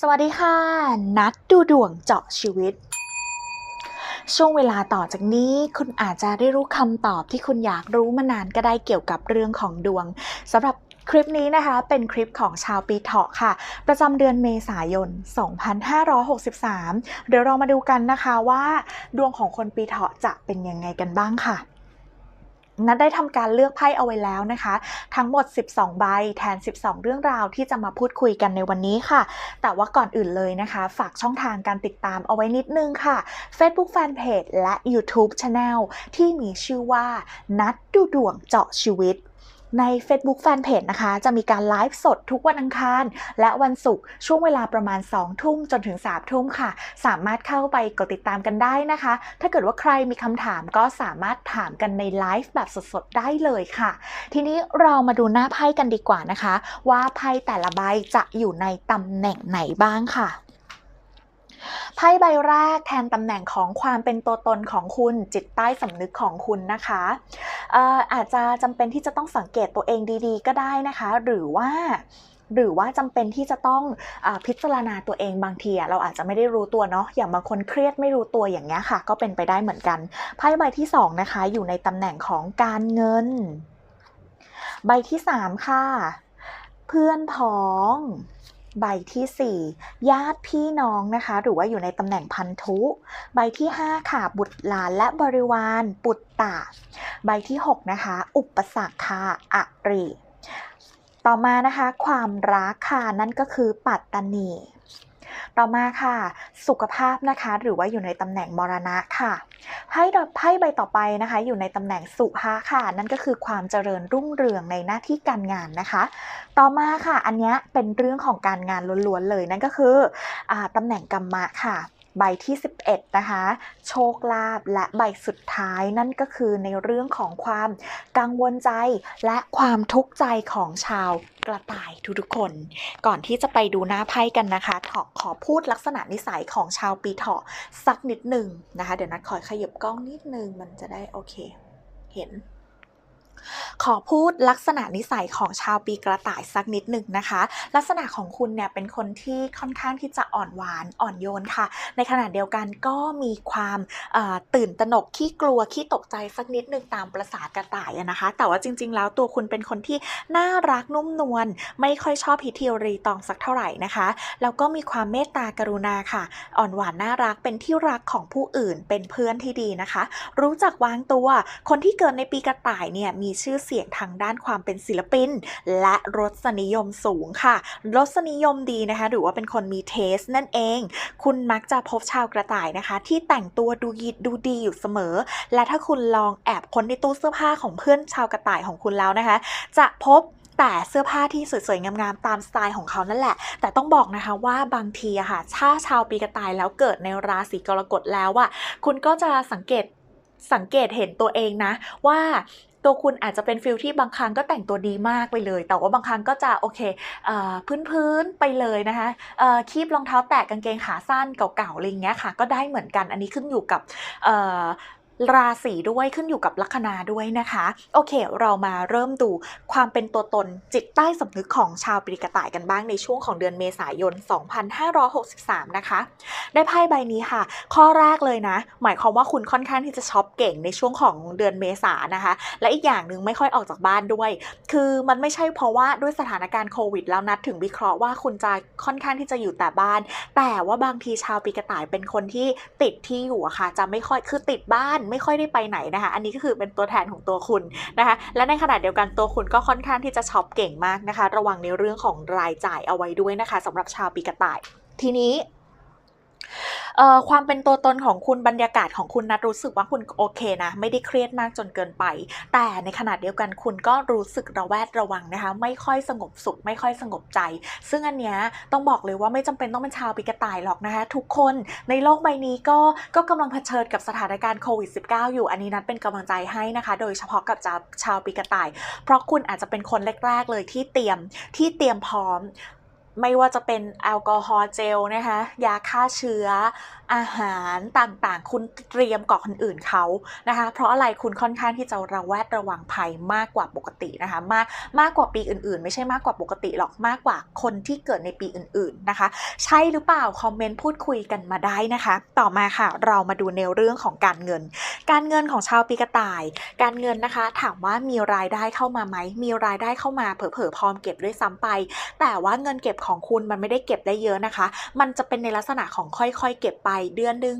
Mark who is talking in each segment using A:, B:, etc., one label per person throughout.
A: สวัสดีค่ะ นัดดูดวงเจาะชีวิต ช่วงเวลาต่อจากนี้คุณอาจจะได้รู้คำตอบที่คุณอยากรู้มานานก็ได้เกี่ยวกับเรื่องของดวงสำหรับคลิปนี้นะคะ เป็นคลิปของชาวปีเถาะค่ะ ประจำเดือนเมษายน 2563 เดี๋ยวเรามาดูกันนะคะว่า ดวงของคนปีเถาะจะเป็นยังไงกันบ้างค่ะ นัดได้ทำการเลือกไพ่เอาไว้แล้วนะคะ ทั้งหมด 12 ใบแทน 12 เรื่องราวที่จะมาพูดคุยกันในวันนี้ค่ะ แต่ว่าก่อนอื่นเลยนะคะ ฝากช่องทางการติดตามเอาไว้นิดนึงค่ะ Facebook Fanpage และ YouTube Channel ที่มีชื่อว่า นัดดูดวงเจาะชีวิต ใน Facebook Fanpage นะคะ จะมีการไลฟ์สดทุกวันอังคาร และวันศุกร์ช่วงเวลาประมาณ 2 ทุ่มจนถึง 3 ทุ่มค่ะ สามารถเข้าไปกดติดตามกันได้นะคะ ถ้าเกิดว่าใครมีคำถามก็สามารถถามกันในไลฟ์แบบสดๆ ได้เลยค่ะ ทีนี้เรามาดูหน้าไพ่กันดีกว่านะคะ ว่าไพ่แต่ละใบจะอยู่ในตำแหน่งไหนบ้างค่ะ ไพ่ใบแรกแทนตำแหน่งของความเป็นตัวตนของคุณจิตใต้สำนึกของคุณนะคะอออาจจะจำเป็นที่จะต้องสังเกตตัวเองดีๆ ก็ได้นะคะ หรือว่าหรือว่าจำเป็นที่จะต้องอพิจารณาตัวเองบางทีเราอาจจะไม่ได้รู้ตัวเนาะอย่างบางคนเครียดไม่รู้ตัวอย่างเงี้ยค่ะ ก็เป็นไปได้เหมือนกันไพ่ใบที่สองนะคะ อยู่ในตำแหน่งของการเงิน ใบที่สามค่ะ เพื่อนพ้อง ใบที่ 4 ญาติพี่น้องนะคะ หรือว่าอยู่ในตำแหน่งพันธุ ใบที่ 5 ค่ะ บุตรหลานและบริวารปุตตะ ใบที่ 6 นะคะ อุปสรรคค่ะอริ ต่อมานะคะ ความรักค่ะนั่นก็คือปัตตานี ต่อมาค่ะ สุขภาพนะคะ หรือว่าอยู่ในตำแหน่งมรณะค่ะไพ่ไพ่ใบต่อไปนะคะ อยู่ในตำแหน่งสุภาค่ะ นั่นก็คือความเจริญรุ่งเรืองในหน้าที่การงานนะคะ ต่อมาค่ะ อันนี้เป็นเรื่องของการงานล้วนๆเลยนั่นก็คืออตำแหน่งกรรมะค่ะ ใบที่ 11 นะคะ โชคลาภและใบสุดท้ายนั่นก็คือในเรื่องของความกังวลใจและความทุกข์ใจของชาวกระต่ายทุกๆคน ก่อนที่จะไปดูหน้าไพ่กันนะคะขอขอพูดลักษณะนิสัยของชาวปีเถาะสักนิดหนึ่งนะคะ เดี๋ยวนัดขอขยับกล้องนิดนึงมันจะได้โอเค เห็น ขอพูดลักษณะนิสัยของชาวปีกระต่ายสักนิดหนึ่งนะคะ ลักษณะของคุณเนี่ยเป็นคนที่ค่อนข้างที่จะอ่อนหวานอ่อนโยนค่ะ ในขณะเดียวกันก็มีความตื่นตระหนกขี้กลัวขี้ตกใจสักนิดหนึ่งตามประสากระต่ายนะคะ แต่ว่าจริง ๆ แล้วตัวคุณเป็นคนที่น่ารักนุ่มนวลไม่ค่อยชอบพิธีรีตองสักเท่าไหร่นะคะแล้วก็มีความเมตตากรุณาค่ะ อ่อนหวานน่ารักเป็นที่รักของผู้อื่นเป็นเพื่อนที่ดีนะคะ รู้จักวางตัว คนที่เกิดในปีกระต่ายเนี่ยมีีชื่อเสียงทางด้านความเป็นศิลปิน และรสนิยมสูงค่ะ รสนิยมดีนะคะ หรือว่าเป็นคนมีเทสนั่นเอง คุณมักจะพบชาวกระต่ายนะคะ ที่แต่งตัวดูยิดดูดีอยู่เสมอ และถ้าคุณลองแอบค้นในตู้เสื้อผ้าของเพื่อนชาวกระต่ายของคุณแล้วนะคะ จะพบแต่เสื้อผ้าที่สวยๆ งามๆ ตามสไตล์ของเขานั่นแหละ แต่ต้องบอกนะคะว่าบางทีอะค่ะถ้าชาวปีกระต่ายแล้วเกิดในราศีกรกฎแล้วอะคุณก็จะสังเกตสังเกตเห็นตัวเองนะว่า ตัวคุณอาจจะเป็นฟิลที่บางครั้งก็แต่งตัวดีมากไปเลย แต่ว่าบางครั้งก็จะโอเคเอ่อพื้นๆไปเลยนะคะเอ่อคีบรองเท้าแตะกางเกงขาสั้นเก่าๆอะไรอย่างเงี้ยค่ะ ก็ได้เหมือนกัน อันนี้ขึ้นอยู่กับเอ่อ ราศีด้วยขึ้นอยู่กับลัคนาด้วยนะคะ โอเค เรามาเริ่มดูความเป็นตัวตนจิตใต้สำนึกของชาวปีกระต่ายกันบ้างในช่วงของเดือนเมษายน 2563 นะคะ ได้ไพ่ใบนี้ค่ะ ข้อแรกเลยนะ หมายความว่าคุณค่อนข้างที่จะช็อปเก่งในช่วงของเดือนเมษานะคะ และอีกอย่างหนึ่งไม่ค่อยออกจากบ้านด้วย คือมันไม่ใช่เพราะว่าด้วยสถานการณ์โควิด แล้วนัดถึงวิเคราะห์ว่าคุณจะค่อนข้างที่จะอยู่แต่บ้าน แต่ว่าบางทีชาวปีกระต่ายเป็นคนที่ติดที่อยู่อะค่ะ จะไม่ค่อยคือติดบ้านไม่ค่อยได้ไปไหนนะคะ อันนี้ก็คือเป็นตัวแทนของตัวคุณนะคะ และในขณะเดียวกันตัวคุณก็ค่อนข้างที่จะช็อปเก่งมากนะคะ ระวังในเรื่องของรายจ่ายเอาไว้ด้วยนะคะสำหรับชาวปีกระต่าย ทีนี้ ความเป็นตัวตนของคุณบรรยากาศของคุณนัดรู้สึกว่าคุณโอเคนะ ไม่ได้เครียดมากจนเกินไป แต่ในขณะเดียวกันคุณก็รู้สึกระแวดระวังนะคะ ไม่ค่อยสงบสุข ไม่ค่อยสงบใจ ซึ่งอันเนี้ยต้องบอกเลยว่าไม่จำเป็นต้องเป็นชาวปีกระต่ายหรอกนะคะ ทุกคนในโลกใบนี้ก็ก็กำลังเผชิญกับสถานการณ์โควิด -19 อยู่อันนี้นัดเป็นกำลังใจให้นะคะ โดยเฉพาะกับชาวชาวปีกระต่าย เพราะคุณอาจจะเป็นคนแรก ๆ เลยที่เตรียมที่เตรียมพร้อม ไม่ว่าจะเป็นแอลกอฮอล์เจลนะคะยาฆ่าเชื้อ อาหารต่างๆ คุณเตรียมก่อคนอื่นเขานะคะ เพราะอะไรคุณค่อนข้างที่จะระแวดระวังภัยมากกว่าปกตินะคะ มากมากกว่าปีอื่นๆ ไม่ใช่มากกว่าปกติหรอกมากกว่าคนที่เกิดในปีอื่นๆนะคะ ใช่หรือเปล่าคอมเมนต์พูดคุยกันมาได้นะคะ ต่อมาค่ะ เรามาดูในเรื่องของการเงิน การเงินของชาวปีกระต่าย การเงินนะคะ ถามว่ามีรายได้เข้ามาไหมมีรายได้เข้ามาเผลอๆพร้อมเก็บด้วยซ้ำไป แต่ว่าเงินเก็บของคุณมันไม่ได้เก็บได้เยอะนะคะ มันจะเป็นในลักษณะของค่อยๆ เก็บไปเดือนหนึ่ง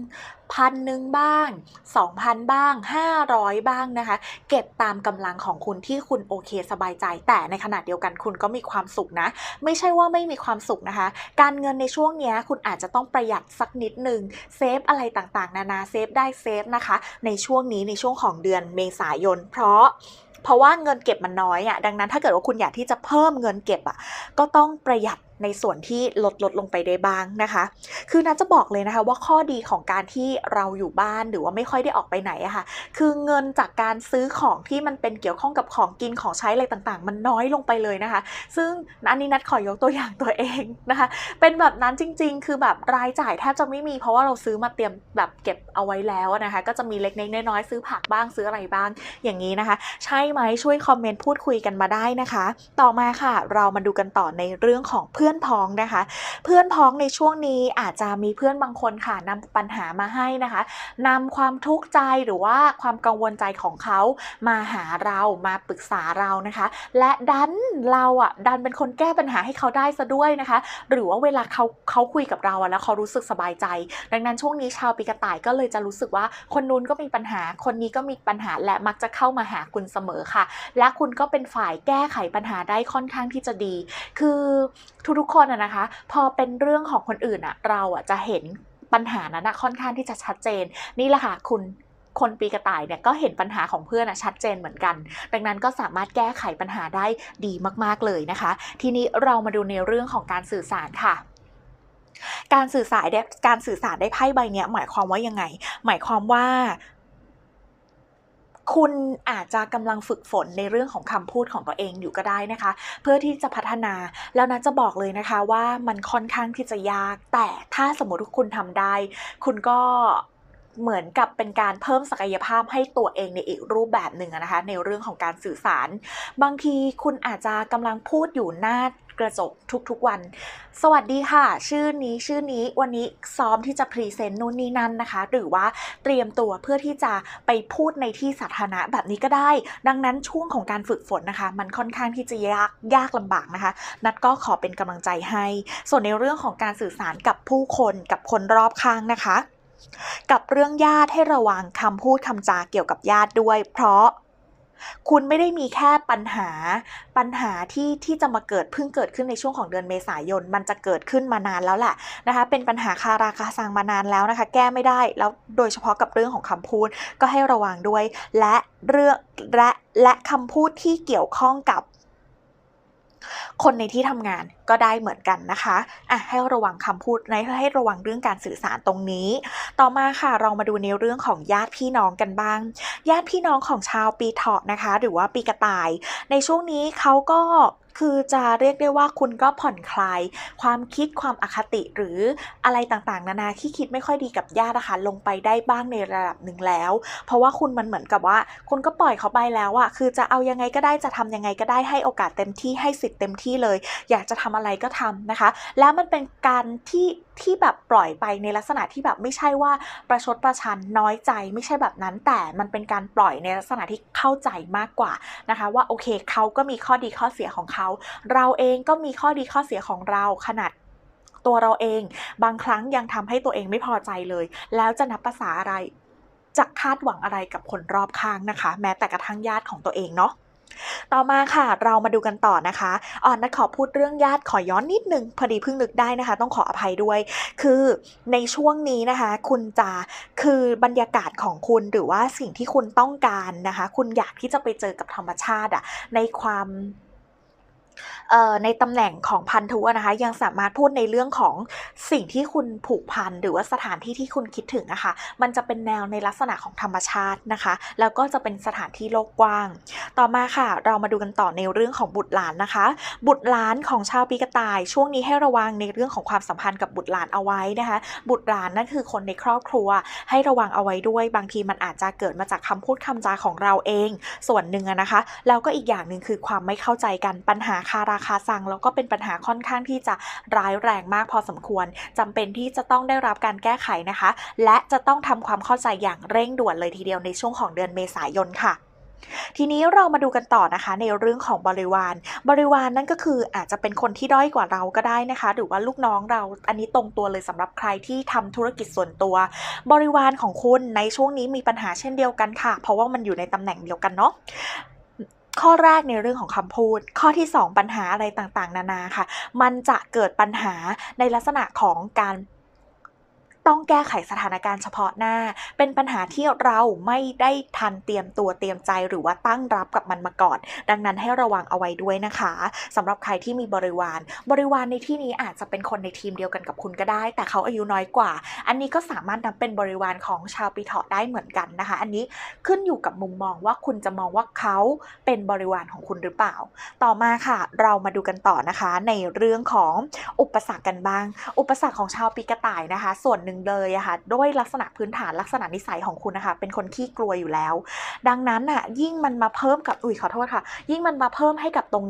A: พันหนึ่งบ้าง 2,000 บ้าง 500 บ้างนะคะ เก็บตามกำลังของคุณที่คุณโอเคสบายใจ แต่ในขณะเดียวกันคุณก็มีความสุขนะ ไม่ใช่ว่าไม่มีความสุขนะคะ การเงินในช่วงเนี้ยคุณอาจจะต้องประหยัดสักนิดหนึ่งเซฟอะไรต่างๆ นานาเซฟได้เซฟนะคะ ในช่วงนี้ในช่วงของเดือนเมษายน เพราะเพราะว่าเงินเก็บมันน้อยอะ่ะดังนั้นถ้าเกิดว่าคุณอยากที่จะเพิ่มเงินเก็บอะ่ะก็ต้องประหยัดในส่วนที่ลดลดลงไปได้บ้างนะคะ คือนัทจะบอกเลยนะคะว่าข้อดีของการที่เราอยู่บ้านหรือว่าไม่ค่อยได้ออกไปไหนอะค่ะ คือเงินจากการซื้อของที่มันเป็นเกี่ยวข้องกับของกินของใช้อะไรต่างๆ มันน้อยลงไปเลยนะคะ ซึ่งอันนี้นัทขอยกตัวอย่างตัวเองนะคะ เป็นแบบนั้นจริง ๆ คือแบบรายจ่ายแทบจะไม่มีเพราะว่าเราซื้อมาเตรียมแบบเก็บเอาไว้แล้วนะคะ ก็จะมีเล็กๆน้อยๆซื้อผักบ้างซื้ออะไรบ้างอย่างนี้นะคะ ใช่ไหมช่วยคอมเมนต์พูดคุยกันมาได้นะคะ ต่อมาค่ะ เรามาดูกันต่อในเรื่องของเพื่อนพ้องนะคะ เพื่อนพ้องในช่วงนี้อาจจะมีเพื่อนบางคนค่ะนำปัญหามาให้นะคะนำความทุกข์ใจหรือว่าความกังวลใจของเขามาหาเรามาปรึกษาเรานะคะ และดันเราอะดันเป็นคนแก้ปัญหาให้เขาได้ซะด้วยนะคะ หรือว่าเวลาเขาเขาคุยกับเราอะแล้วเขารู้สึกสบายใจ ดังนั้นช่วงนี้ชาวปีกระต่ายก็เลยจะรู้สึกว่าคนนู้นก็มีปัญหา คนนี้ก็มีปัญหาและมักจะเข้ามาหาคุณเสมอค่ะ และคุณก็เป็นฝ่ายแก้ไขปัญหาได้ค่อนข้างที่จะดี คือทุกๆ คนอะนะคะ พอเป็นเรื่องของคนอื่นอะเราอะจะเห็นปัญหานั้นะค่อนข้างที่จะชัดเจน นี่แหละค่ะคุณคนปีกระต่ายเนี่ยก็เห็นปัญหาของเพื่อนอะชัดเจนเหมือนกัน ดังนั้นก็สามารถแก้ไขปัญหาได้ดีมากๆเลยนะคะ ทีนี้เรามาดูในเรื่องของการสื่อสารค่ะการสื่อสารได้การสื่อสารได้ไพ่ใบนี้หมายความว่ายังไง หมายความว่า คุณอาจจะกำลังฝึกฝนในเรื่องของคำพูดของตัวเองอยู่ก็ได้นะคะ เพื่อที่จะพัฒนาแล้วนะจะบอกเลยนะคะว่ามันค่อนข้างที่จะยาก แต่ถ้าสมมติว่าคุณทำได้ คุณก็ เหมือนกับเป็นการเพิ่มศักยภาพให้ตัวเองในอีกรูปแบบหนึ่งนะคะ ในเรื่องของการสื่อสาร บางทีคุณอาจจะกำลังพูดอยู่หน้ากระจกทุกๆวัน สวัสดีค่ะ ชื่อนี้ชื่อนี้วันนี้ซ้อมที่จะพรีเซนต์นู่นนี่นั่นนะคะ หรือว่าเตรียมตัวเพื่อที่จะไปพูดในที่สาธารณะแบบนี้ก็ได้ ดังนั้นช่วงของการฝึกฝนนะคะ มันค่อนข้างที่จะยากยากลำบากนะคะ นัดก็ขอเป็นกำลังใจให้ ส่วนในเรื่องของการสื่อสารกับผู้คนกับคนรอบข้างนะคะ กับเรื่องญาติให้ระวังคำพูดคำจาเกี่ยวกับญาติด้วย เพราะคุณไม่ได้มีแค่ปัญหาปัญหาที่ที่จะมาเกิดเพิ่งเกิดขึ้นในช่วงของเดือนเมษายน มันจะเกิดขึ้นมานานแล้วแหละนะคะ เป็นปัญหาคาราคาซังมานานแล้วนะคะ แก้ไม่ได้แล้วโดยเฉพาะกับเรื่องของคำพูดก็ให้ระวังด้วย และเรื่องและและคำพูดที่เกี่ยวข้องกับ คนในที่ทำงานก็ได้เหมือนกันนะคะอะให้ระวังคำพูดในให้ระวังเรื่องการสื่อสารตรงนี้ ต่อมาค่ะเรามาดูในเรื่องของญาติพี่น้องกันบ้าง ญาติพี่น้องของชาวปีเถาะนะคะ หรือว่าปีกระต่าย ในช่วงนี้เขาก็ คือจะเรียกได้ว่าคุณก็ผ่อนคลาย ความคิดความอคติหรืออะไรต่างๆ นานาที่คิดไม่ค่อยดีกับญาตินะคะลงไปได้บ้างในระดับหนึ่งแล้ว เพราะว่าคุณมันเหมือนกับว่า คุณก็ปล่อยเขาไปแล้วอะคือจะเอายังไงก็ได้จะทำยังไงก็ได้ให้โอกาสเต็มที่ให้สิทธิ์เต็มที่เลย อยากจะทำอะไรก็ทำนะคะ แล้วมันเป็นการที่ ที่แบบปล่อยไปในลักษณะที่แบบไม่ใช่ว่าประชดประชันน้อยใจไม่ใช่แบบนั้น แต่มันเป็นการปล่อยในลักษณะที่เข้าใจมากกว่านะคะ ว่าโอเคเขาก็มีข้อดีข้อเสียของเขา เราเองก็มีข้อดีข้อเสียของเราขนาดตัวเราเอง บางครั้งยังทำให้ตัวเองไม่พอใจเลย แล้วจะนับภาษาอะไรจะคาดหวังอะไรกับคนรอบข้างนะคะ แม้แต่กระทั่งญาติของตัวเองเนาะ ต่อมาค่ะเรามาดูกันต่อนะคะอ่อนนัดขอพูดเรื่องญาติขอย้อนนิดนึงพอดีเพิ่งนึกได้นะคะ ต้องขออภัยด้วย คือในช่วงนี้นะคะ คุณจะคือบรรยากาศของคุณหรือว่าสิ่งที่คุณต้องการนะคะ คุณอยากที่จะไปเจอกับธรรมชาติอะในความ ในตำแหน่งของพันธุนะคะ ยังสามารถพูดในเรื่องของสิ่งที่คุณผูกพันหรือว่าสถานที่ที่คุณคิดถึงนะคะ มันจะเป็นแนวในลักษณะของธรรมชาตินะคะ แล้วก็จะเป็นสถานที่โลกกว้าง ต่อมาค่ะ เรามาดูกันต่อในเรื่องของบุตรหลานนะคะ บุตรหลานของชาวปีกระต่าย ช่วงนี้ให้ระวังในเรื่องของความสัมพันธ์กับบุตรหลานเอาไว้นะคะ บุตรหลานนั่นคือคนในครอบครัว ให้ระวังเอาไว้ด้วย บางทีมันอาจจะเกิดมาจากคำพูดคำจาของเราเอง ส่วนหนึ่งนะคะ แล้วก็อีกอย่างหนึ่งคือความไม่เข้าใจกันปัญหาคาราคาซังแล้วก็เป็นปัญหาค่อนข้างที่จะร้ายแรงมากพอสมควรจำเป็นที่จะต้องได้รับการแก้ไขนะคะ และจะต้องทำความเข้าใจอย่างเร่งด่วนเลยทีเดียวในช่วงของเดือนเมษายนค่ะทีนี้เรามาดูกันต่อนะคะในเรื่องของบริวาร บริวารนั่นก็คืออาจจะเป็นคนที่ด้อยกว่าเราก็ได้นะคะ หรือว่าลูกน้องเราอันนี้ตรงตัวเลยสำหรับใครที่ทำธุรกิจส่วนตัว บริวารของคุณในช่วงนี้มีปัญหาเช่นเดียวกันค่ะ เพราะว่ามันอยู่ในตำแหน่งเดียวกันเนาะ ข้อแรกในเรื่องของคำพูด ข้อที่ 2 ปัญหาอะไรต่างๆ นานาค่ะ มันจะเกิดปัญหาในลักษณะของการ ต้องแก้ไขสถานการณ์เฉพาะหน้า เป็นปัญหาที่เราไม่ได้ทันเตรียมตัวเตรียมใจหรือว่าตั้งรับกับมันมาก่อน ดังนั้นให้ระวังเอาไว้ด้วยนะคะสำหรับใครที่มีบริวาร บริวารในที่นี้อาจจะเป็นคนในทีมเดียวกันกับคุณก็ได้ แต่เขาอายุน้อยกว่า อันนี้ก็สามารถนับเป็นบริวารของชาวปีเถาะได้เหมือนกันนะคะ อันนี้ขึ้นอยู่กับมุมมองว่าคุณจะมองว่าเขาเป็นบริวารของคุณหรือเปล่า ต่อมาค่ะ เรามาดูกันต่อนะคะ ในเรื่องของอุปสรรคกันบ้าง อุปสรรคของชาวปีกระต่ายนะคะ ส่วนหนึ่งเลยอะค่ะด้วยลักษณะพื้นฐานลักษณะนิสัยของคุณนะคะ เป็นคนขี้กลัวอยู่แล้ว ดังนั้นอะยิ่งมันมาเพิ่มกับอุ้ยขอโทษค่ะ ยิ่งมันมาเพิ่มให้กับตรง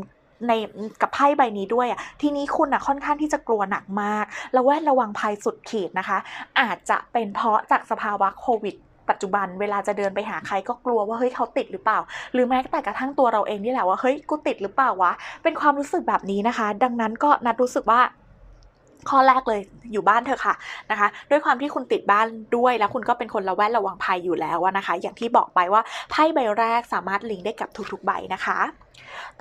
A: ในกับไพ่ใบนี้ด้วยอะทีนี้คุณอะค่อนข้างที่จะกลัวหนักมากแล้วแวดระวังภัยสุดขีดนะคะ อาจจะเป็นเพราะจากสภาวะโควิดปัจจุบันเวลาจะเดินไปหาใครก็กลัวว่าเฮ้ยเขาติดหรือเปล่า หรือแม้แต่กระทั่งตัวเราเองนี่แหละว่าเฮ้ยกูติดหรือเปล่าวะเป็นความรู้สึกแบบนี้นะคะ ดังนั้นก็นัดรู้สึกว่า ข้อแรกเลยอยู่บ้านเถอะค่ะนะคะ ด้วยความที่คุณติดบ้านด้วยแล้วคุณก็เป็นคนระแวดระวังภัยอยู่แล้วนะคะ อย่างที่บอกไปว่าไพ่ใบแรกสามารถลิงก์ได้กับทุกๆใบนะคะ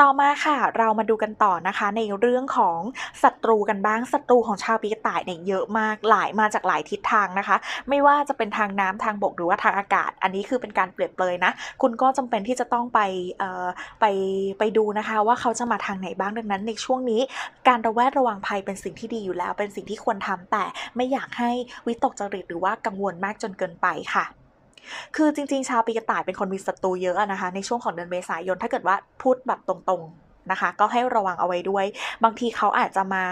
A: ต่อมาค่ะเรามาดูกันต่อนะคะในเรื่องของศัตรูกันบ้างศัตรูของชาวปีกระต่ายเนี่ยเยอะมากหลายมาจากหลายทิศทางนะคะ ไม่ว่าจะเป็นทางน้ำทางบกหรือว่าทางอากาศ อันนี้คือเป็นการเปรียบเปรยนะ คุณก็จำเป็นที่จะต้องไปไปไปดูนะคะว่าเขาจะมาทางไหนบ้างดังนั้น ในช่วงนี้ การระแวดระวังภัยเป็นสิ่งที่ดีอยู่แล้ว เป็นสิ่งที่ควรทำแต่ไม่อยากให้วิตกจริตหรือว่ากังวลมากจนเกินไปค่ะ คือจริงๆ ชาวปีกระต่ายเป็นคนมีศัตรูเยอะอะนะคะในช่วงของเดือนเมษายนถ้าเกิดว่าพูดแบบตรงๆ นะคะ ก็ให้ระวังเอาไว้ด้วย บางทีเขาอาจจะมา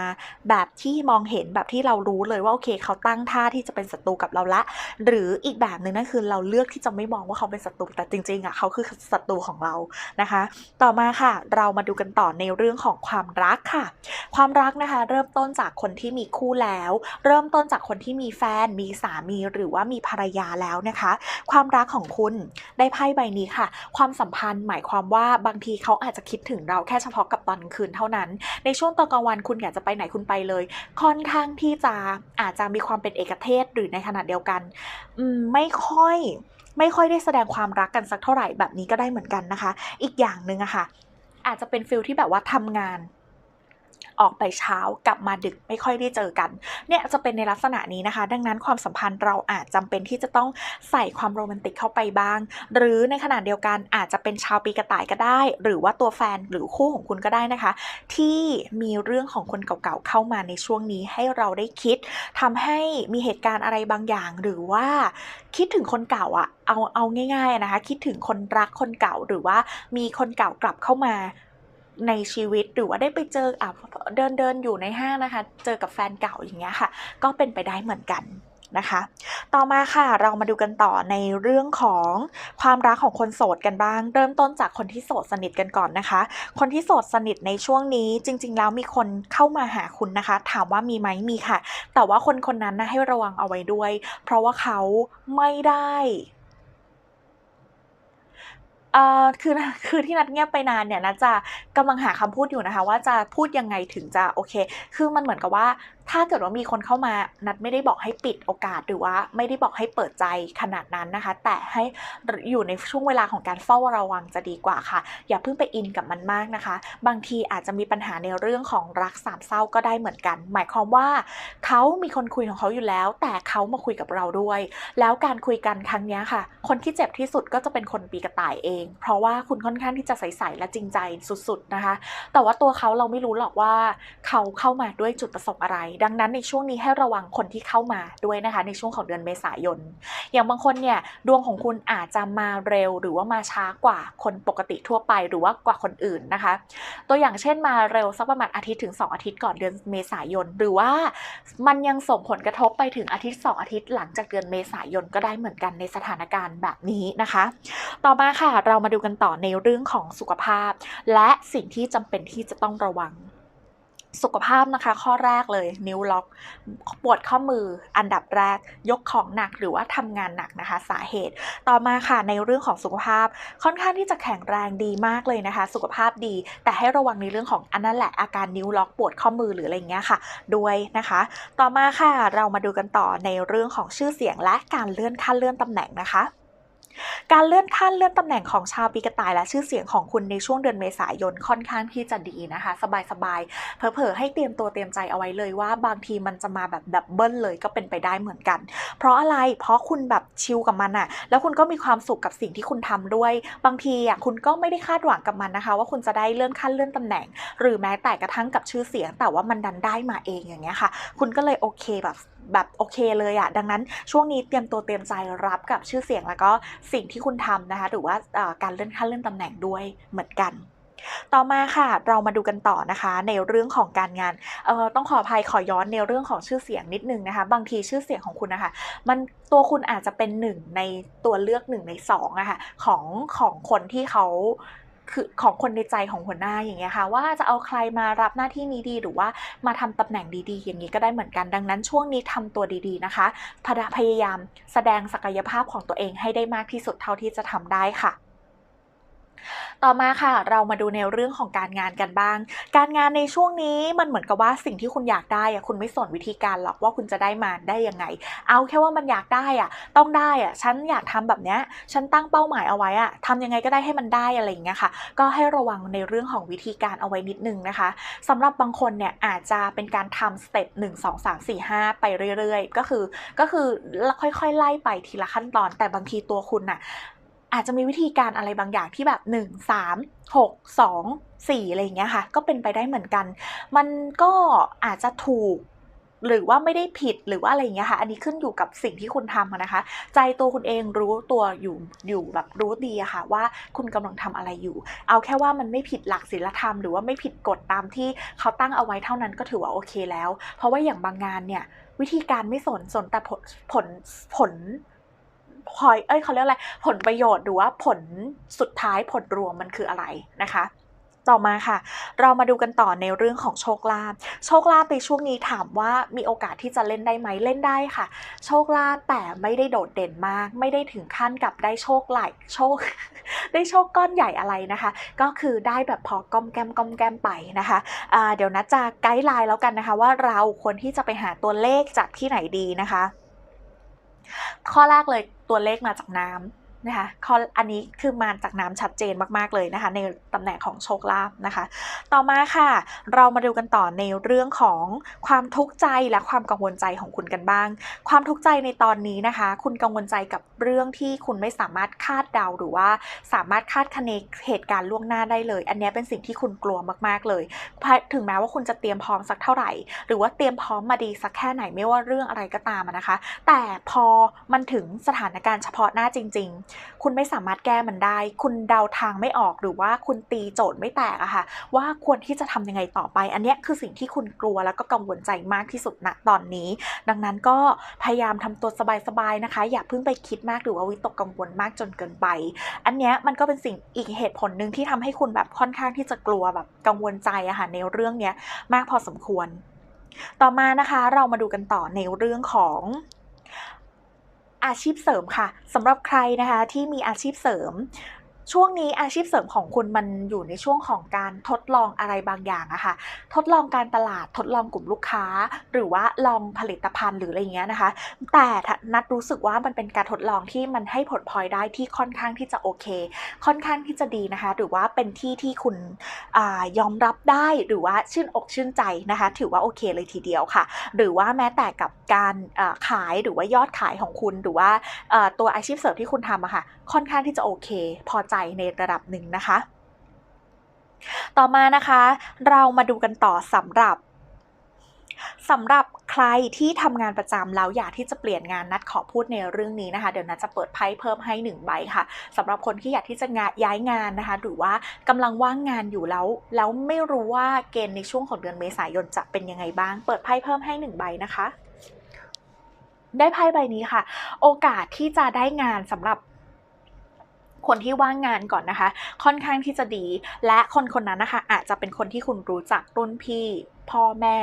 A: แบบที่มองเห็นแบบที่เรารู้เลยว่าโอเคเขาตั้งท่าที่จะเป็นศัตรูกับเราละ หรืออีกแบบหนึ่งนั่นคือเราเลือกที่จะไม่มองว่าเขาเป็นศัตรูแต่จริงๆอะเขาคือศัตรูของเรานะคะ ต่อมาค่ะ เรามาดูกันต่อในเรื่องของความรักค่ะ ความรักนะคะ เริ่มต้นจากคนที่มีคู่แล้ว เริ่มต้นจากคนที่มีแฟน มีสามีหรือว่ามีภรรยาแล้วนะคะ ความรักของคุณได้ไพ่ใบนี้ค่ะ ความสัมพันธ์หมายความว่าบางทีเขาอาจจะคิดถึงเราแค่เฉพาะกับตอนกลางคืนเท่านั้น ในช่วงตอนกลางวันคุณอยากจะไปไหนคุณไปเลย ค่อนข้างที่จะอาจจะมีความเป็นเอกเทศหรือในขณะเดียวกันไม่ค่อยไม่ค่อยได้แสดงความรักกันสักเท่าไหร่แบบนี้ก็ได้เหมือนกันนะคะ อีกอย่างหนึ่งอะค่ะอาจจะเป็นฟิลที่แบบว่าทำงาน ออกไปเช้ากลับมาดึกไม่ค่อยได้เจอกัน เนี่ยจะเป็นในลักษณะนี้นะคะ ดังนั้นความสัมพันธ์เราอาจจำเป็นที่จะต้องใส่ความโรแมนติกเข้าไปบ้าง หรือในขณะเดียวกันอาจจะเป็นชาวปีกระต่ายก็ได้ หรือว่าตัวแฟนหรือคู่ของคุณก็ได้นะคะ ที่มีเรื่องของคนเก่าๆเข้ามาในช่วงนี้ให้เราได้คิดทำให้มีเหตุการณ์อะไรบางอย่าง หรือว่าคิดถึงคนเก่าอะเอาเอาง่ายๆนะคะ คิดถึงคนรักคนเก่าหรือว่ามีคนเก่ากลับเข้ามา ในชีวิตหรือว่าได้ไปเจออะเดินเดินอยู่ในห้างนะคะ เจอกับแฟนเก่าอย่างเงี้ยค่ะ ก็เป็นไปได้เหมือนกันนะคะ ต่อมาค่ะเรามาดูกันต่อในเรื่องของความรักของคนโสดกันบ้าง เริ่มต้นจากคนที่โสดสนิทกันก่อนนะคะ คนที่โสดสนิทในช่วงนี้จริง ๆ แล้วมีคนเข้ามาหาคุณนะคะ ถามว่ามีไหมมีค่ะ แต่ว่าคนคนนั้นนะให้ระวังเอาไว้ด้วย เพราะว่าเขาไม่ได้ เอ่อคือคือที่นัดเงียบไปนานเนี่ยนัดจะกำลังหาคำพูดอยู่นะคะ ว่าจะพูดยังไงถึงจะโอเค คือมันเหมือนกับว่า ถ้าเกิดว่ามีคนเข้ามานัดไม่ได้บอกให้ปิดโอกาสหรือว่าไม่ได้บอกให้เปิดใจขนาดนั้นนะคะ แต่ให้อยู่ในช่วงเวลาของการเฝ้าระวังจะดีกว่าค่ะ อย่าเพิ่งไปอินกับมันมากนะคะ บางทีอาจจะมีปัญหาในเรื่องของรักสามเศร้าก็ได้เหมือนกัน หมายความว่าเขามีคนคุยของเขาอยู่แล้ว แต่เขามาคุยกับเราด้วย แล้วการคุยกันครั้งนี้ค่ะ คนที่เจ็บที่สุดก็จะเป็นคนปีกระต่ายเอง เพราะว่าคุณค่อนข้างที่จะใสๆและจริงใจสุด ๆนะคะ แต่ว่าตัวเขาเราไม่รู้หรอกว่าเขาเข้ามาด้วยจุดประสงค์อะไรดังนั้นในช่วงนี้ให้ระวังคนที่เข้ามาด้วยนะคะ ในช่วงของเดือนเมษายน อย่างบางคนเนี่ยดวงของคุณอาจจะมาเร็วหรือว่ามาช้ากว่าคนปกติทั่วไปหรือว่ากว่าคนอื่นนะคะ ตัวอย่างเช่นมาเร็วสักประมาณอาทิตย์ถึง 2 อาทิตย์ก่อนเดือนเมษายน หรือว่ามันยังส่งผลกระทบไปถึงอาทิตย์ 2 อาทิตย์หลังจากเดือนเมษายนก็ได้เหมือนกันในสถานการณ์แบบนี้นะคะ ต่อมาค่ะเรามาดูกันต่อในเรื่องของสุขภาพ และสิ่งที่จำเป็นที่จะต้องระวัง สุขภาพนะคะ ข้อแรกเลย นิ้วล็อกปวดข้อมืออันดับแรก ยกของหนักหรือว่าทำงานหนักนะคะ สาเหตุ ต่อมาค่ะในเรื่องของสุขภาพค่อนข้างที่จะแข็งแรงดีมากเลยนะคะ สุขภาพดี แต่ให้ระวังในเรื่องของอันนั้นแหละอาการนิ้วล็อกปวดข้อมือหรืออะไรอย่างเงี้ยค่ะ ด้วยนะคะ ต่อมาค่ะเรามาดูกันต่อในเรื่องของชื่อเสียงและการเลื่อนขั้นเลื่อนตำแหน่งนะคะ การเลื่อนขั้นเลื่อนตำแหน่งของชาวปีกระต่ายและชื่อเสียงของคุณในช่วงเดือนเมษายนค่อนข้างที่จะดีนะคะ สบายๆเผลอๆให้เตรียมตัวเตรียมใจเอาไว้เลยว่า บางทีมันจะมาแบบดับเบิลเลยก็เป็นไปได้เหมือนกัน เพราะอะไรเพราะคุณแบบชิลกับมันอะแล้วคุณก็มีความสุขกับสิ่งที่คุณทำด้วย บางทีอะคุณก็ไม่ได้คาดหวังกับมันนะคะ ว่าคุณจะได้เลื่อนขั้นเลื่อนตำแหน่ง หรือแม้แต่กระทั่งกับชื่อเสียง แต่ว่ามันดันได้มาเองอย่างเงี้ยค่ะ คุณก็เลยโอเคแบบ แบบโอเคเลยอะดังนั้นช่วงนี้เตรียมตัวเตรียมใจรับกับชื่อเสียงแล้วก็สิ่งที่คุณทำนะคะหรือว่าการเลื่อนขั้นเลื่อนตำแหน่งด้วยเหมือนกันต่อมาค่ะเรามาดูกันต่อนะคะในเรื่องของการงานเอ่อต้องขออภัยขอย้อนในเรื่องของชื่อเสียงนิดนึงนะคะ บางทีชื่อเสียงของคุณนะคะ มันตัวคุณอาจจะเป็นหนึ่งในตัวเลือกหนึ่งในสองอะค่ะของของคนที่เขา คือของคนในใจของหัวหน้าอย่างเงี้ยค่ะว่าจะเอาใครมารับหน้าที่นี้ดีหรือว่ามาทำตำแหน่งดีๆ อย่างนี้ก็ได้เหมือนกัน ดังนั้นช่วงนี้ทำตัวดีๆนะคะพยายามแสดงศักยภาพของตัวเองให้ได้มากที่สุดเท่าที่จะทำได้ค่ะ ต่อมาค่ะ เรามาดูในเรื่องของการงานกันบ้าง การงานในช่วงนี้มันเหมือนกับว่าสิ่งที่คุณอยากได้อะคุณไม่สนวิธีการหรอกว่าคุณจะได้มาได้ยังไง เอาแค่ว่ามันอยากได้อะต้องได้อะฉันอยากทำแบบเนี้ยฉันตั้งเป้าหมายเอาไว้อะทำยังไงก็ได้ให้มันได้อะไรอย่างเงี้ยค่ะ ก็ให้ระวังในเรื่องของวิธีการเอาไว้นิดนึงนะคะสำหรับบางคนเนี่ยอาจจะเป็นการทำสเต็ปหนึ่งสองสามสี่ห้าไปเรื่อยๆ ก็คือก็คือค่อยๆไล่ไปทีละขั้นตอน แต่บางทีตัวคุณน่ะ อาจจะมีวิธีการอะไรบางอย่างที่แบบ 1 3 6 2 4อะไรอย่างเงี้ยค่ะ ก็เป็นไปได้เหมือนกัน มันก็อาจจะถูกหรือว่าไม่ได้ผิดหรือว่าอะไรอย่างเงี้ยค่ะ อันนี้ขึ้นอยู่กับสิ่งที่คุณทำนะคะ ใจตัวคุณเองรู้ตัวอยู่อยู่แบบรู้ดีอะค่ะ ว่าคุณกำลังทำอะไรอยู่ เอาแค่ว่ามันไม่ผิดหลักศีลธรรมหรือว่าไม่ผิดกฎตามที่เขาตั้งเอาไว้เท่านั้นก็ถือว่าโอเคแล้ว เพราะว่าอย่างบางงานเนี่ยวิธีการไม่สนสนแต่ผลผลผล พอยเอ้ยเขาเรียกอะไร ผลประโยชน์หรือว่าผลสุดท้ายผลรวมมันคืออะไรนะคะ ต่อมาค่ะ เรามาดูกันต่อในเรื่องของโชคลาภ โชคลาภในช่วงนี้ถามว่ามีโอกาสที่จะเล่นได้ไหมเล่นได้ค่ะ โชคลาภแต่ไม่ได้โดดเด่นมาก ไม่ได้ถึงขั้นกับได้โชคไหลโชค ได้โชคก้อนใหญ่อะไรนะคะ ก็คือได้แบบพอก้อมแก้มก้อมแก้มไปนะคะอ่าเดี๋ยวนะจะไกด์ไลน์แล้วกันนะคะ ว่าเราควรที่จะไปหาตัวเลขจากที่ไหนดีนะคะข้อแรกเลย ตัวเลขมาจากน้ำ นะคะข้ออันนี้คือมาจากน้ำชัดเจนมากๆเลยนะคะ ในตำแหน่งของโชคลาภนะคะ ต่อมาค่ะ เรามาดูกันต่อในเรื่องของความทุกข์ใจและความกังวลใจของคุณกันบ้าง ความทุกข์ใจในตอนนี้นะคะ คุณกังวลใจกับเรื่องที่คุณไม่สามารถคาดเดาหรือว่าสามารถคาดคะเนเหตุการณ์ล่วงหน้าได้เลย อันนี้เป็นสิ่งที่คุณกลัวมากๆเลย ถึงแม้ว่าคุณจะเตรียมพร้อมสักเท่าไหร่ หรือว่าเตรียมพร้อมมาดีสักแค่ไหนไม่ว่าเรื่องอะไรก็ตามนะคะ แต่พอมันถึงสถานการณ์เฉพาะหน้าจริง ๆคุณไม่สามารถแก้มันได้ คุณเดาทางไม่ออกหรือว่าคุณตีโจทย์ไม่แตกอะค่ะ ว่าควรที่จะทำยังไงต่อไป อันเนี้ยคือสิ่งที่คุณกลัวแล้วก็กังวลใจมากที่สุดณตอนนี้ ดังนั้นก็พยายามทำตัวสบายๆนะคะ อย่าเพิ่งไปคิดมากหรือว่าวิตกกังวลมากจนเกินไป อันเนี้ยมันก็เป็นสิ่งอีกเหตุผลหนึ่งที่ทำให้คุณแบบค่อนข้างที่จะกลัวแบบกังวลใจอะค่ะในเรื่องเนี้ยมากพอสมควร ต่อมานะคะเรามาดูกันต่อในเรื่องของ อาชีพเสริมค่ะสำหรับใครนะคะที่มีอาชีพเสริม ช่วงนี้อาชีพเสริมของคุณมันอยู่ในช่วงของการทดลองอะไรบางอย่างอะค่ะ ทดลองการตลาดทดลองกลุ่มลูกค้า หรือว่าลองผลิตภัณฑ์หรืออะไรเงี้ยนะคะ แต่นัดรู้สึกว่ามันเป็นการทดลองที่มันให้ผลพลอยได้ที่ค่อนข้างที่จะโอเค ค่อนข้างที่จะดีนะคะ หรือว่าเป็นที่ที่คุณอยอมรับได้หรือว่าชื่นอกชื่นใจนะคะ ถือว่าโอเคเลยทีเดียวค่ะ หรือว่าแม้แต่กับการขายหรือว่ายอดขายของคุณ หรือว่าตัวอาชีพเสริมที่คุณทำอะค่ะค่อนข้างที่จะโอเค พอใจในระดับหนึ่งนะคะ ต่อมานะคะ เรามาดูกันต่อสำหรับสำหรับใครที่ทำงานประจำแล้วอยากที่จะเปลี่ยนงานนัดขอพูดในเรื่องนี้นะคะ เดี๋ยวนัดจะเปิดไพ่เพิ่มให้ 1 ใบค่ะสำหรับคนที่อยากที่จะงาย้ายงานนะคะ หรือว่ากำลังว่างงานอยู่แล้ว แล้วไม่รู้ว่าเกณฑ์ในช่วงของเดือนเมษายนจะเป็นยังไงบ้าง เปิดไพ่เพิ่มให้ 1 ใบนะคะ ได้ไพ่ใบนี้ค่ะ โอกาสที่จะได้งานสำหรับ คนที่ว่างงานก่อนนะคะ ค่อนข้างที่จะดี และคนคนนั้นนะคะ อาจจะเป็นคนที่คุณรู้จักรุ่นพี่พ่อแม่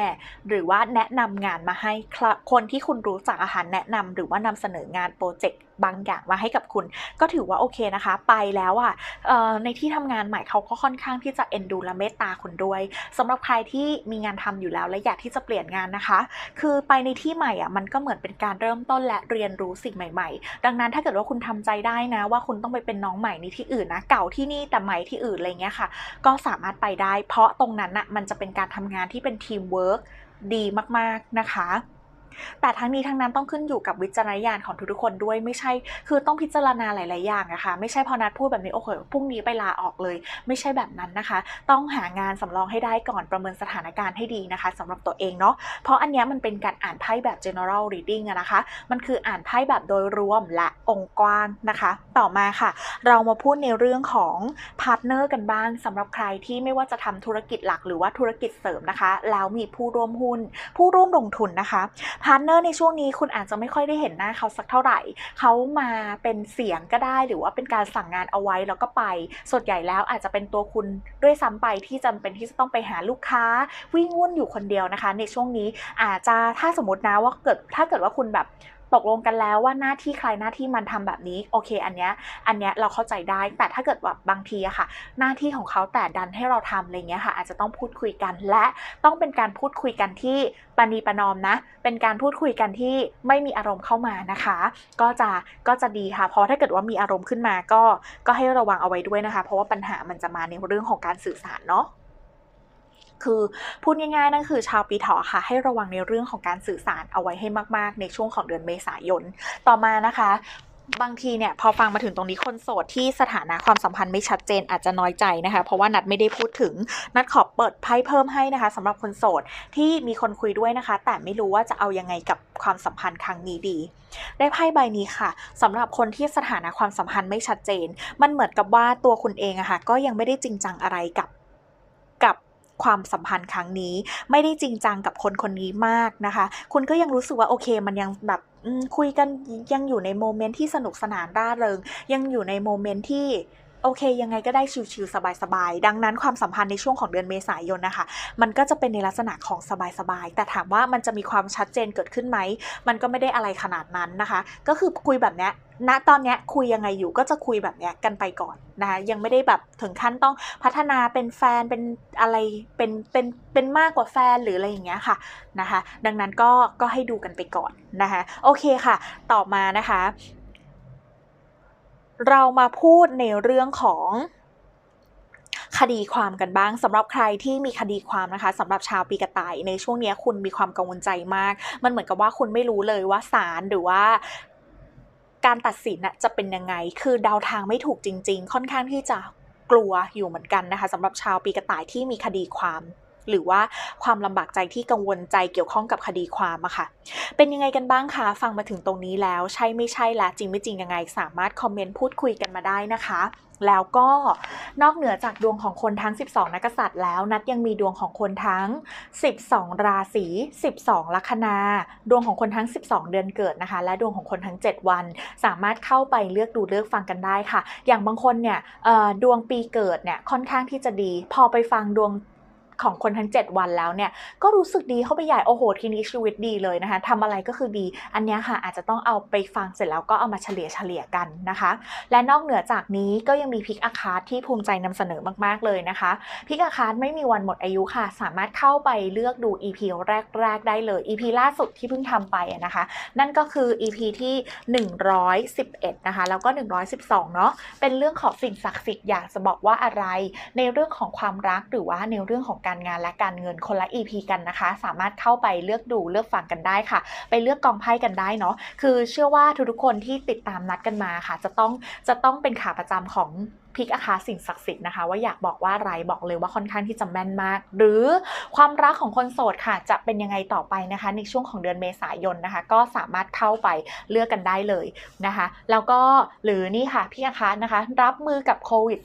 A: หรือว่าแนะนำงานมาให้คนที่คุณรู้จักอาหารแนะนำหรือว่านำเสนองานโปรเจกต์ บางอย่างมาให้กับคุณ ก็ถือว่าโอเคนะคะ ไปแล้วอะในที่ทำงานใหม่เขาก็ค่อนข้างที่จะเอ็นดูและเมตตาคุณด้วยสำหรับใครที่มีงานทำอยู่แล้วและอยากที่จะเปลี่ยนงานนะคะ คือไปในที่ใหม่อะมันก็เหมือนเป็นการเริ่มต้นและเรียนรู้สิ่งใหม่ ๆ ดังนั้นถ้าเกิดว่าคุณทำใจได้นะ ว่าคุณต้องไปเป็นน้องใหม่ในที่อื่นนะเก่าที่นี่แต่ใหม่ที่อื่นอะไรเงี้ยค่ะ ก็สามารถไปได้ เพราะตรงนั้นอะมันจะเป็นการทำงานที่เป็นทีมเวิร์กดีมากๆนะคะ แต่ทั้งนี้ทั้งนั้นต้องขึ้นอยู่กับวิจารณญาณของทุกๆคนด้วยไม่ใช่ คือต้องพิจารณาหลายๆอย่างนะคะไม่ใช่พอนัดพูดแบบนี้โอ้โหพรุ่งนี้ไปลาออกเลย ไม่ใช่แบบนั้นนะคะ ต้องหางานสำรองให้ได้ก่อนประเมินสถานการณ์ให้ดีนะคะสำหรับตัวเองเนาะเพราะอันนี้มันเป็นการอ่านไพ่แบบ general reading นะคะ มันคืออ่านไพ่แบบโดยรวมและองค์กว้างนะคะ ต่อมาค่ะ เรามาพูดในเรื่องของพาร์ทเนอร์กันบ้างสำหรับใครที่ไม่ว่าจะทำธุรกิจหลักหรือว่าธุรกิจเสริมนะคะ แล้วมีผู้ร่วมหุ้น ผู้ร่วมลงทุนนะคะพาร์ทเนอร์ในช่วงนี้คุณอาจจะไม่ค่อยได้เห็นหน้าเขาสักเท่าไหร่ เขามาเป็นเสียงก็ได้ หรือว่าเป็นการสั่งงานเอาไว้แล้วก็ไปส่วนใหญ่แล้วอาจจะเป็นตัวคุณด้วยซ้ำไปที่จำเป็นที่จะต้องไปหาลูกค้าวิ่งวุ่นอยู่คนเดียวนะคะ ในช่วงนี้อาจจะถ้าสมมตินะว่าเกิดถ้าเกิดว่าคุณแบบ ตกลงกันแล้วว่าหน้าที่ใครหน้าที่มันทำแบบนี้โอเค อันเนี้ยอันเนี้ยเราเข้าใจได้ แต่ถ้าเกิดแบบบางทีอะค่ะ หน้าที่ของเขาแต่ดันให้เราทำอะไรเงี้ยค่ะอาจจะต้องพูดคุยกันและต้องเป็นการพูดคุยกันที่ปณีประนอมนะ เป็นการพูดคุยกันที่ไม่มีอารมณ์เข้ามานะคะ ก็จะก็จะดีค่ะเพราะถ้าเกิดว่ามีอารมณ์ขึ้นมาก็ก็ให้ระวังเอาไว้ด้วยนะคะ เพราะว่าปัญหามันจะมาในเรื่องของการสื่อสารเนาะ คือพูดง่ายๆนั่นคือชาวปีเถาะค่ะ ให้ระวังในเรื่องของการสื่อสารเอาไว้ให้มาก ๆ ในช่วงของเดือนเมษายน ต่อมานะคะบางทีเนี่ยพอฟังมาถึงตรงนี้คนโสดที่สถานะความสัมพันธ์ไม่ชัดเจนอาจจะน้อยใจนะคะ เพราะว่านัดไม่ได้พูดถึงนัดขอเปิดไพ่เพิ่มให้นะคะสำหรับคนโสดที่มีคนคุยด้วยนะคะ แต่ไม่รู้ว่าจะเอายังไงกับความสัมพันธ์ครั้งนี้ดี ได้ไพ่ใบนี้ค่ะสำหรับคนที่สถานะความสัมพันธ์ไม่ชัดเจน มันเหมือนกับว่าตัวคุณเองอะคะ่ะก็ยังไม่ได้จริงจังอะไรกับ ความสัมพันธ์ครั้งนี้ ไม่ได้จริงจังกับคนคนนี้มากนะคะ คุณก็ยังรู้สึกว่าโอเค มันยังแบบคุยกันยังอยู่ในโมเมนต์ที่สนุกสนานร่าเริง ยังอยู่ในโมเมนต์ที่ โอเค ยังไงก็ได้ชิวๆสบายๆ ดังนั้นความสัมพันธ์ในช่วงของเดือนเมษายนนะคะ มันก็จะเป็นในลักษณะของสบายๆ แต่ถามว่ามันจะมีความชัดเจนเกิดขึ้นไหม มันก็ไม่ได้อะไรขนาดนั้นนะคะ ก็คือคุยแบบเนี้ยณตอนนี้คุยยังไงอยู่ก็จะคุยแบบเนี้ยกันไปก่อนนะคะยังไม่ได้แบบถึงขั้นต้องพัฒนาเป็นแฟนเป็นอะไรเป็นเป็นเป็นมากกว่าแฟนหรืออะไรอย่างเงี้ยค่ะนะคะ ดังนั้นก็ก็ให้ดูกันไปก่อนนะคะโอเคค่ะ ต่อมานะคะ เรามาพูดในเรื่องของคดีความกันบ้างสำหรับใครที่มีคดีความนะคะสำหรับชาวปีกระต่ายในช่วงนี้คุณมีความกังวลใจมาก มันเหมือนกับว่าคุณไม่รู้เลยว่าศาลหรือว่าการตัดสินจะเป็นยังไง คือเดาทางไม่ถูกจริง ๆ ค่อนข้างที่จะกลัวอยู่เหมือนกันนะคะสำหรับชาวปีกระต่ายที่มีคดีความ หรือว่าความลำบากใจที่กังวลใจเกี่ยวข้องกับคดีความอะค่ะ เป็นยังไงกันบ้างคะ ฟังมาถึงตรงนี้แล้วใช่ไม่ใช่และจริงไม่จริงยังไง สามารถคอมเมนต์พูดคุยกันมาได้นะคะแล้วก็นอกเหนือจากดวงของคนทั้ง 12 นักษัตริย์แล้ว นัดยังมีดวงของคนทั้ง 12 ราศี 12 ลัคนา ดวงของคนทั้ง 12 เดือนเกิดนะคะ และดวงของคนทั้ง 7 วัน สามารถเข้าไปเลือกดูเลือกฟังกันได้ค่ะ อย่างบางคนเนี่ยดวงปีเกิดเนี่ยค่อนข้างที่จะดี พอไปฟังดวง ของคนทั้ง 7 วันแล้วเนี่ยก็รู้สึกดีเข้าไปใหญ่โอ้โหทีนี้ชีวิตดีเลยนะคะทำอะไรก็คือดี อันนี้ค่ะอาจจะต้องเอาไปฟังเสร็จแล้วก็เอามาเฉลี่ยเฉลี่ยกันนะคะ และนอกเหนือจากนี้ก็ยังมีพิกอาคาร์ที่ภูมิใจนำเสนอมากๆเลยนะคะพิกอาคาร์ไม่มีวันหมดอายุค่ะ สามารถเข้าไปเลือกดู EP แรก ๆ ได้เลย EP ล่าสุดที่เพิ่งทำไปนะคะ นั่นก็คือ EP ที่ 111 นะคะ แล้วก็ 112 เนาะเป็นเรื่องของสิ่งศักดิ์สิทธิ์อยากจะบอกว่าอะไร ในเรื่องของความรักหรือว่าในเรื่องของการการงานและการเงินคนละ EP กันนะคะ สามารถเข้าไปเลือกดูเลือกฟังกันได้ค่ะ ไปเลือกกองไพ่กันได้เนาะคือเชื่อว่าทุกๆคนที่ติดตามนัดกันมาค่ะ จะต้องจะต้องเป็นขาประจำของ พิกอาคาสิ่งศักดิ์สิทธิ์นะคะ ว่าอยากบอกว่าอะไรบอกเลยว่าค่อนข้างที่จะแม่นมาก หรือความรักของคนโสดค่ะ จะเป็นยังไงต่อไปนะคะ ในช่วงของเดือนเมษายนนะคะ ก็สามารถเข้าไปเลือกกันได้เลยนะคะ แล้วก็หรือนี่ค่ะพี่อาคานะคะ รับมือกับโควิด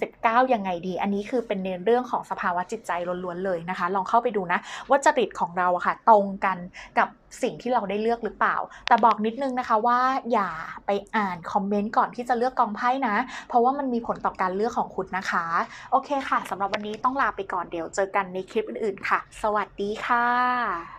A: 2019 ยังไงดี อันนี้คือเป็นในเรื่องของสภาวะจิตใจล้วนๆเลยนะคะ ลองเข้าไปดูนะว่าจริตของเราอะค่ะ ตรงกันกับสิ่งที่เราได้เลือกหรือเปล่า แต่บอกนิดนึงนะคะว่าอย่าไปอ่านคอมเมนต์ก่อนที่จะเลือกกองไพ่นะ เพราะว่ามันมีผลต่อการเลือกของคุณนะคะ โอเคค่ะสำหรับวันนี้ต้องลาไปก่อนเดี๋ยวเจอกันในคลิปอื่นๆค่ะ สวัสดีค่ะ